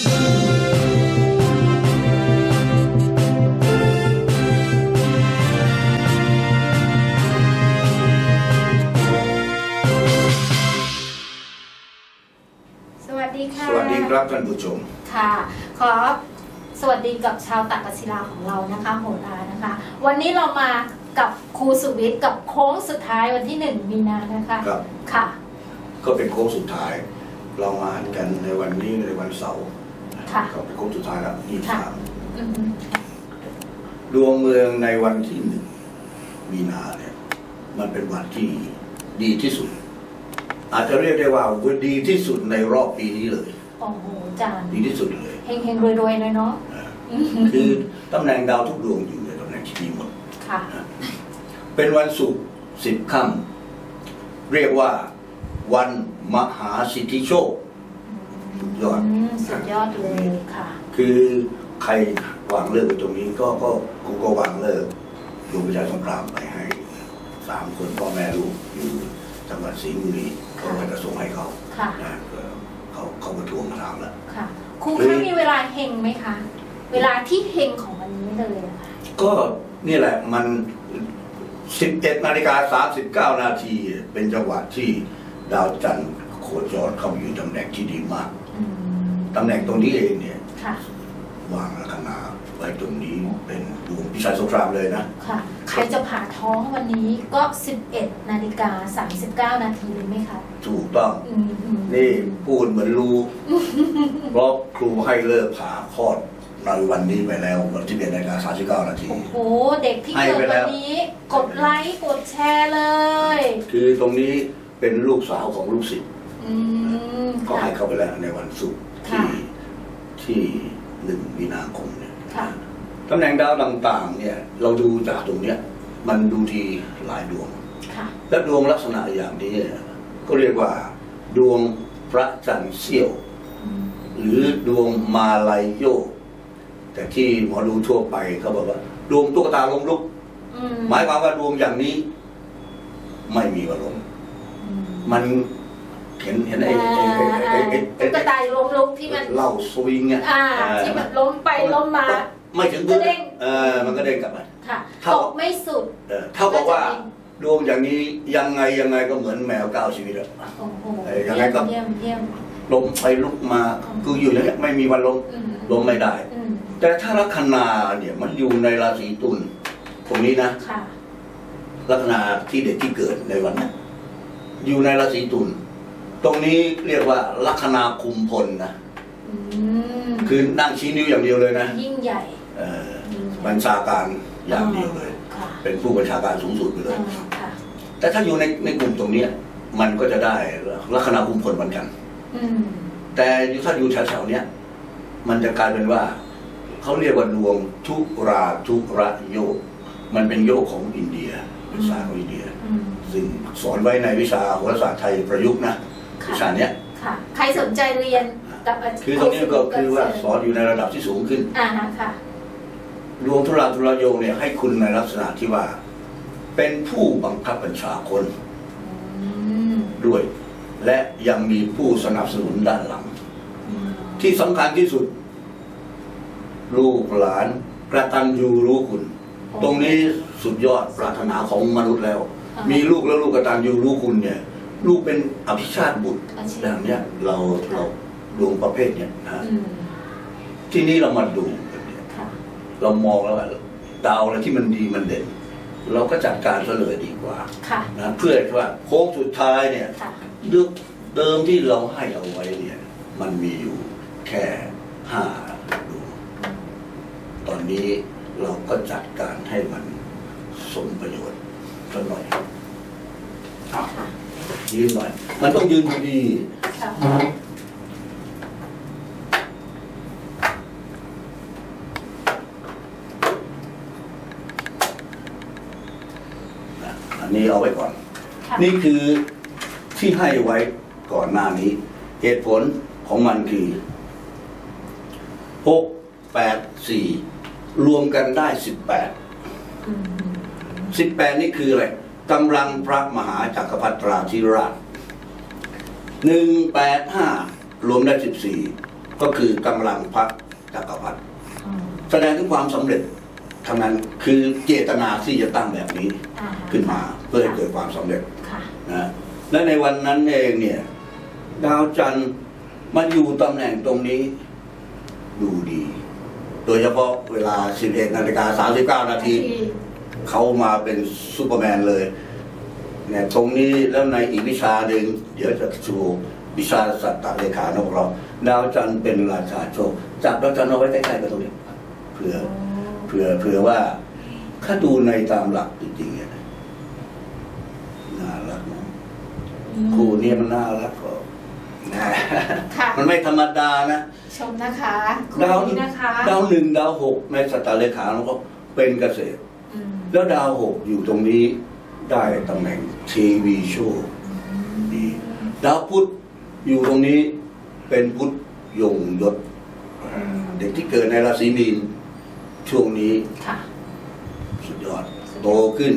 สวัสดีค่ะ สวัสดีครับท่านผู้ชม ค่ะ ขอสวัสดีกับชาวตักกศิลาของเรานะคะโหรานะคะ วันนี้เรามากับครูสุวิทย์กับโค้งสุดท้ายวันที่หนึ่งมีนานะคะครับ ค่ะ ก็เป็นโค้งสุดท้าย เรามาอ่านกันในวันนี้ในวันเสาร์ ค่ะ ก็เป็นโค้งสุดท้ายแล้วยี่ค่ะสามอืมดวงเมืองในวันที่หนึ่งมีนาเนี่ย มันเป็นวันที่ดีที่สุด อาจจะเรียกได้ว่าวันดีที่สุดในรอบปีนี้เลยโอ้โหอาจารย์ดีที่สุดเลยเฮงๆรวยๆเลยเนาะนะอืมคือตำแหน่งดาวทุกดวงอยู่ในตำแหน่งที่ดีหมดค่ะเป็นวันศุกร์สิบค่ำเรียกว่าวันมหาสิทธิโชค สุดยอด อืมสุดยอดเลยค่ะ คือใครวางเลิกไว้ตรงนี้ก็ก็กูก็วางเลิกดวงวิญญาณสงครามไปให้สามคนพ่อแม่ลูกอยู่จังหวัดสิงห์บุรีก็ไปกระส่งให้เขาค่ะ นะก็เขาเขาก็ทวงมาถามแล้ว ค่ะ ครูเฮ้คะยมีเวลาเฮงไหมคะ เวลาที่เฮงของวันนี้เลยอะค่ะก็นี่แหละมัน 11นาฬิกา39 นาที เป็นจังหวะที่ดาวจันทร์โคจรเข้าอยู่ตำแหน่งที่ดีมากอืม ตำแหน่งตรงนี้เองเนี่ยค่ะวางลัคนาไว้ตรงนี้เป็นดวงพิชัยสงครามเลยนะ ค่ะ ใครจะผ่าท้องวันนี้ก็ 11 นาฬิกา 39 นาทีเลยไหมคะ ถูกต้องอืมอืมนี่พูดเหมือนรู้เพราะครูให้เลิกผ่าคลอดในวันนี้ไปแล้ววันที่เป็นนาฬิกา39นาที โอ้โห เด็กที่ให้เกิดไปแล้วันวนี้ กดไลค์ กดแชร์เลย คือตรงนี้เป็นลูกสาวของลูกศิษย์ อืมก็ค่ะให้เข้าไปแล้วในวันศุกร์ค่ะที่ที่หนึ่งมีนาคมเนี่ยค่ะตำแหน่งดาวต่างๆ เนี่ย เราดูจากตรงเนี้ย มันดูทีหลายดวงค่ะและดวงลักษณะอย่างนี้ก็เรียกว่า ดวงพระจันทร์เสี้ยวอืมหรือดวงมาลายโยก แต่ที่หมอดูทั่วไปเขาบอกว่า ดวงตุ๊กตาลมลุกอืมหมายความว่าดวงอย่างนี้ ไม่มีวันลงอืมมัน เห็นเห็นไอ้ไอ้ไอ้ไอ้ไอ้ไอ้ตุ๊กตาล้มลุกที่มันเหล่าสวิงเนี่ยอ่าเออที่มันล้มไปล้มมา ไม่ถึงพื้นกระเด้งเออมันก็เด้งกลับมาค่ะเท่าตกไม่สุดเออเท่ากับว่าก็จะเป็นดวงอย่างนี้ยังไงยังไงก็เหมือนแมวเก้าชีวิตอะโอ้โหเอ้ยยังไงก็เยี่ยมเยี่ยมลมไปลุกมาคืออยู่อย่างเงี้ยไม่มีวันลงอืมลงไม่ได้อืมแต่ถ้าลัคนาเนี่ยมันอยู่ในราศีตุลตรงนี้นะค่ะลัคนาที่เด็กที่เกิดในวันนั้นอยู่ในราศีตุล ตรงนี้เรียกว่าลัคนาคุมพลนะอืมคือนั่งชี้นิ้วอย่างเดียวเลยนะยิ่งใหญ่เออบัญชาการอย่างเดียวเลย ค่ะเป็นผู้บัญชาการสูงสุดไปเลยอ่าค่ะแต่ถ้าอยู่ในในกลุ่มตรงเนี้ยมันก็จะได้ลัคนาคุมพลเหมือนกัน อืมแต่ถ้าอยู่แถวๆเนี้ยมันจะกลายเป็นว่าเขาเรียกว่าดวงทุราทุระโยก มันเป็นโยกของอินเดียวิชาของอินเดีย อืมซึ่งสอนไว้ในวิชาโหราศาสตร์ไทยประยุกต์นะค่ะ วิชาเนี้ยค่ะใครสนใจเรียนกับอาจารย์คือตรงนี้ก็คือว่าสอนอยู่ในระดับที่สูงขึ้นอ่าฮะค่ะดวงทุราทุระโยกเนี่ยให้คุณในลักษณะที่ว่า เป็นผู้บังคับบัญชาคนอืมด้วย และยังมีผู้สนับสนุนด้านหลังอืมที่สำคัญที่สุด ลูกหลานกระตันยูรู้คุณ ตรงนี้สุดยอดปรารถนาของมนุษย์แล้วอ่ามีลูกแล้วลูกกระตันยูรู้คุณเนี่ย ลูกเป็นอภิชาติบุตรอาชีพแบบเนี้ยเราเราดวงประเภทเนี้ยนะอืมที่นี้เรามาดูกันเนี่ยค่ะเรามองแล้วว่าดาวอะไรที่มันดีมันเด่น เราก็จัดการซะเลยดีกว่าค่ะนะเพื่อว่าโค้งสุดท้ายเนี่ยค่ะเดิมเดิมที่เราให้เอาไว้เนี่ย มันมีอยู่แค่ห้าดวงตอนนี้เราก็จัดการให้มันสมประโยชน์สักหน่อยเอาค่ะ ยืนหน่อย มันต้องยืนดีค่ะๆนะอันนี้เอาไว้ก่อนค่ะนี่คือที่ให้ไว้ก่อนหน้านี้ เหตุผลของมันคือหกแปดสี่รวมกันได้สิบแปดอืมสิบแปดนี่คืออะไร กำลังพระมหาจักรพรรดิราธิราชหนึ่งแปดห้ารวมได้สิบสี่ก็คือกำลังพระจักรพรรดิอืมแสดงถึงความสำเร็จทั้งนั้นคือเจตนาที่จะตั้งแบบนี้อ่าขึ้นมาเพื่อให้เกิดความสำเร็จค่ะนะและในวันนั้นเองเนี่ย ดาวจันทร์มาอยู่ตำแหน่งตรงนี้ดูดี โดยเฉพาะเวลา 11นาฬิกา39 นาที เขามาเป็นซูเปอร์แมนเลยเนี่ยตรงนี้แล้วในอีกวิชาหนึ่งเดี๋ยวจะชูวิชาสัตตเลขานของเรา ดาวจันทร์เป็นราชาโชคจับดาวจันทร์เอาไว้ใกล้ๆกันตรงนี้เผื่อเผื่อเผื่อว่าถ้าดูในตามหลักจริงๆเนี่ยน่ารักนะอืมครูเนี่ยมันน่ารักก็นะค่ะมันไม่ธรรมดานะ ชมนะคะคุณดาวนี้นะคะ ดาวหนึ่งดาวหกในสัตตเลขาเราก็เป็นเกษตรอืม แล้วดาวหกอยู่ตรงนี้ได้ตำแหน่งทีวีโชว์ดีดาวพุธอยู่ตรงนี้เป็นพุธยงยศ เด็กที่เกิดในราศีมีนช่วงนี้ค่ะสุดยอด โตขึ้น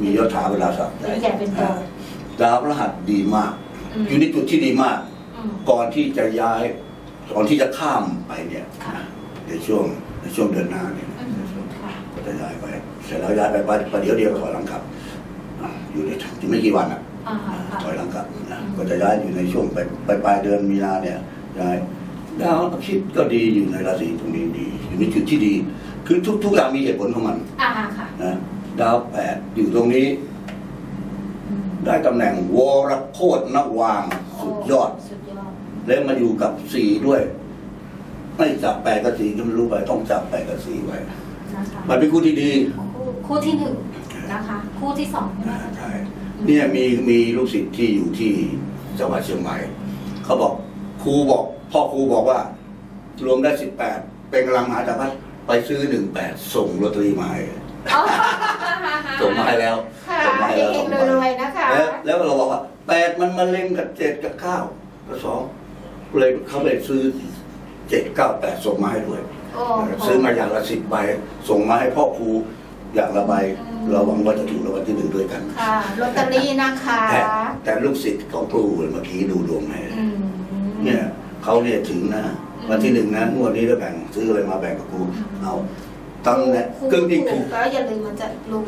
มียศถาเวลาศักดิ์เป็นใหญ่เป็นโตดาวพฤหัสดีมากอืมอยู่ในจุดที่ดีมากอืมก่อนที่จะย้ายก่อนที่จะข้ามไปเนี่ยค่ะในช่วงในช่วงเดือนหน้าเนี่ยอืมค่ะก็ จะย้ายไป เสร็จแล้วย้ายไปประเดี๋ยวเดียวก็ถอยหลังกลับอ่าอยู่ในอยู่ไม่กี่วันอะอ่าค่ะถอยหลังกลับนะอืมก็จะย้ายอยู่ในช่วงปลายปลายปลายเดือนมีนาเนี่ยย้ายดาวอาทิตย์ก็ดีอยู่ในราศีตรงนี้ดีอยู่ในจุดที่ดี คือทุกทุกอย่างมีเหตุผลของมันอ่าค่ะนะดาวแปดอยู่ตรงนี้อืมได้ตำแหน่งวรโคตรนวางสุดยอดสุดยอดแล้วมาอยู่กับสี่ด้วย ไม่จับแปดกับสี่ก็ไม่รู้ไป ต้องจับแปดกับสี่ไว้ นะคะมันเป็นคู่ที่ดี คู่คู่ที่หนึ่งนะคะ คู่ที่สองใช่ไหมอ่าคะใช่เนี่ยมีมีลูกศิษย์ที่อยู่ที่จังหวัดเชียงใหม่เขาบอกครูบอก พ่อครูบอกว่า รวมได้สิบแปดเป็นกำลังมหาจักรพรรดิไปซื้อหนึ่งแปดส่งลอตเตอรี่มาให้อ๋อส่งมาให้แล้วค่ะส่งมาให้แล้วเฮสองงใบๆรวยๆนะคะ แล้วแล้วเราบอกว่าแปดมันมาเล่งกับเจ็ดกับเก้ากับสองเลยเขาเลยซื้อ เจ็ดเก้าแปดส่งมาให้ด้วย โอ้โหซื้อมาอย่างละสิบใบ ส่งมาให้พ่อครูอย่างละใบอืมเราหวังว่าจะถูกรางวัลที่หนึ่งด้วยกัน ค่ะลอตเตอรี่นะคะแต่แต่ลูกศิษย์ของครูเมื่อกี้ดูดวงให้อืม เนี่ยเขาเนี่ยถึงนะอืมวันที่หนึ่งนะงวดนี้จะแบ่งซื้ออะไรมาแบ่งกับครูเอาตำแหน่งคู่ก็นี่ถูคืกอแล้วอย่าลืมมันจะรู้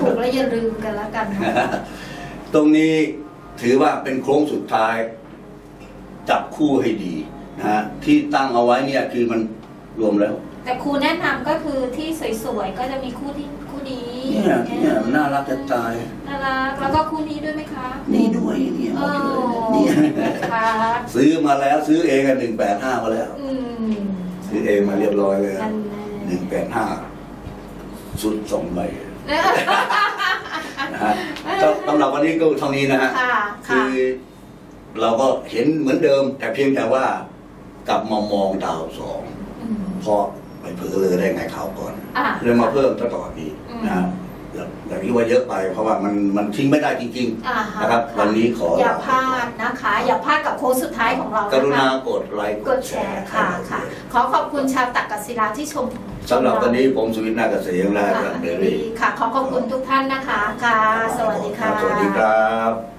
ถูกแล้วอย่าลืมกันแล้วกันนะตรงนี้ถือว่าเป็นโค้งสุดท้าย จับคู่ให้ดี นะฮะที่ตั้งเอาไว้เนี่ยคือมันรวมแล้ว แต่ครูแนะนำก็คือที่สวยๆก็จะมีคู่ที่คู่นี้เนี่ยเนี่ยมันน่ารักจะตาย น่ารักแล้วก็คู่นี้ด้วยไหมคะ นี่ด้วยเนี่ยหมโอ้ดเลยเนี่ยค่ะซื้อมาแล้วซื้อเองกันหนึ่งแปดห้ามาแล้ว อืมซื้อเองมาเรียบร้อยเลยนั่นหนึ่งแปดห้าสุดสองใบแน่นะฮะก็สำหรับวันนี้ก็เท่านี้นะฮะ ค่ะ คืค่ะ อเราก็เห็นเหมือนเดิม แต่เพียงแต่ว่า กลับมามองดาวสองอืมเพราะไปเผลอเลยได้ไงข่าวก่อนอะ เลยมาเพิ่มซะต่อนี้อืมนะฮะอย่างอย่างที่ว่าเยอะไป เพราะว่ามันมันทิ้งไม่ได้จริง อ่าฮนะครับวันนี้ขออ ย่าพลาดนะคะ อย่าพลาดกับโค้งสุดท้ายของเราๆนะกรุณาคะกดไลค์กดแชร์ค่ะค่ะ ขอขอบคุณชาวตักกศิลาที่ชมสำหรับวันนี้ผมสุวิทย์นาเกษมและค่ะเบลลี่ค่ะ ขอขอบคุณทุกท่านนะคะค่ะ สวัสดีค่ะ สวัสดีครับ